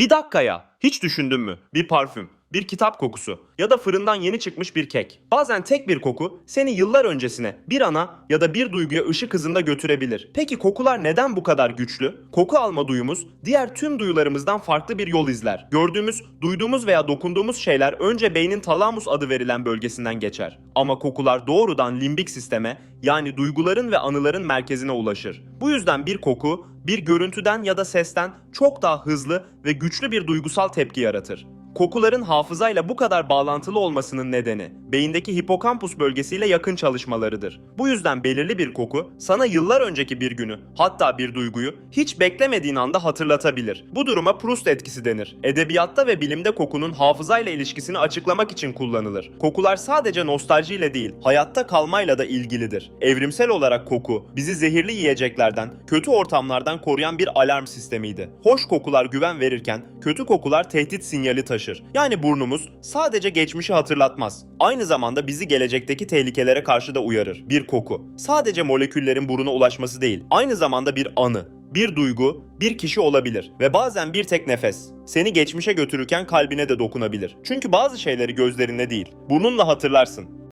Bir dakikaya hiç düşündün mü? Bir parfüm, bir kitap kokusu ya da fırından yeni çıkmış bir kek. Bazen tek bir koku seni yıllar öncesine bir ana ya da bir duyguya ışık hızında götürebilir. Peki kokular neden bu kadar güçlü? Koku alma duyumuz diğer tüm duyularımızdan farklı bir yol izler. Gördüğümüz, duyduğumuz veya dokunduğumuz şeyler önce beynin talamus adı verilen bölgesinden geçer. Ama kokular doğrudan limbik sisteme yani duyguların ve anıların merkezine ulaşır. Bu yüzden bir koku bir görüntüden ya da sesten çok daha hızlı ve güçlü bir duygusal tepki yaratır. Kokuların hafızayla bu kadar bağlantılı olmasının nedeni beyindeki hipokampus bölgesiyle yakın çalışmalarıdır. Bu yüzden belirli bir koku sana yıllar önceki bir günü hatta bir duyguyu hiç beklemediğin anda hatırlatabilir. Bu duruma Proust etkisi denir. Edebiyatta ve bilimde kokunun hafızayla ilişkisini açıklamak için kullanılır. Kokular sadece nostaljiyle değil, hayatta kalmayla da ilgilidir. Evrimsel olarak koku bizi zehirli yiyeceklerden, kötü ortamlardan koruyan bir alarm sistemiydi. Hoş kokular güven verirken kötü kokular tehdit sinyali taşır. Yani burnumuz sadece geçmişi hatırlatmaz. Aynı zamanda bizi gelecekteki tehlikelere karşı da uyarır. Bir koku sadece moleküllerin buruna ulaşması değil, aynı zamanda bir anı, bir duygu, bir kişi olabilir ve bazen bir tek nefes. Seni geçmişe götürürken kalbine de dokunabilir. Çünkü bazı şeyleri gözlerinle değil, burnunla hatırlarsın.